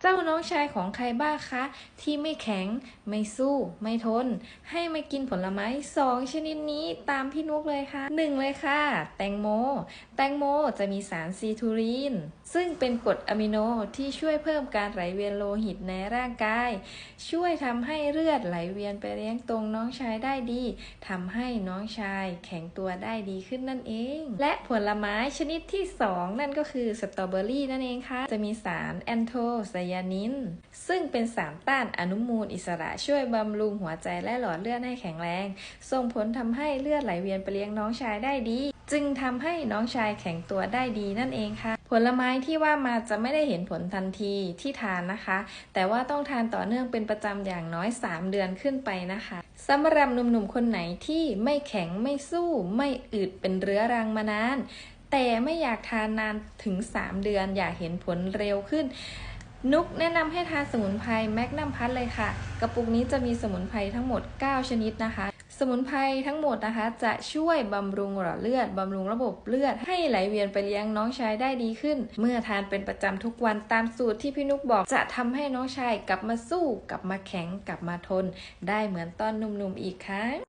เจ้าน้องชายของใครบ้างคะ ที่ไม่แข็ง ไม่สู้ ไม่ทน ให้มากินผลไม้สองชนิดนี้ตามพี่นุกเลยค่ะหนึ่งเลยค่ะ แตงโม แตงโมจะมีสารซีทูริน ซึ่งเป็นกรดอะมิโนที่ช่วยเพิ่มการไหลเวียนโลหิตในร่างกาย ช่วยทำให้เลือดไหลเวียนไปเลี้ยงตรงน้องชายได้ดีทำให้น้องชายแข็งตัวได้ดีขึ้นนั่นเอง และผลไม้ชนิดที่ 2 นั่นก็คือสตรอเบอรี่นั่นเองค่ะจะมีสารแอนโทไซยานิน ซึ่งเป็นสารต้านอนุมูลอิสระช่วยบำรุงหัวใจและหลอดเลือดให้แข็งแรง ส่งผลทำให้เลือดไหลเวียนไปเลี้ยงน้องชายได้ดี จึงทำให้น้องชายแข็งตัวได้ดีนั่นเองค่ะผลไม้ที่ว่ามาจะไม่ได้เห็นผลทันทีที่ทานนะคะ แต่ว่าต้องทานต่อเนื่องเป็นประจำอย่างน้อย 3 เดือนขึ้นไปนะคะสำหรับหนุ่มๆคนไหนที่ไม่แข็งไม่สู้ ไม่อืดเป็นเรื้อรังมานาน แต่ไม่อยากทานนานถึง 3 เดือนอยากเห็นผลเร็วขึ้น นุกแนะนำให้ทานสมุนไพรแมกนัมพัทเลยค่ะ กระปุกนี้จะมีสมุนไพรทั้งหมด 9 ชนิดนะคะ สมุนไพรทั้งหมดนะคะ จะช่วยบำรุงหลอดเลือดบำรุงระบบเลือด ให้ไหลเวียนไปเลี้ยงน้องชายได้ดีขึ้น เมื่อทานเป็นประจำทุกวันตามสูตรที่พี่นุกบอกจะทำให้น้องชายกลับมาสู้ กลับมาแข็งกลับมาทน ได้เหมือนตอนหนุ่มๆอีกครั้ง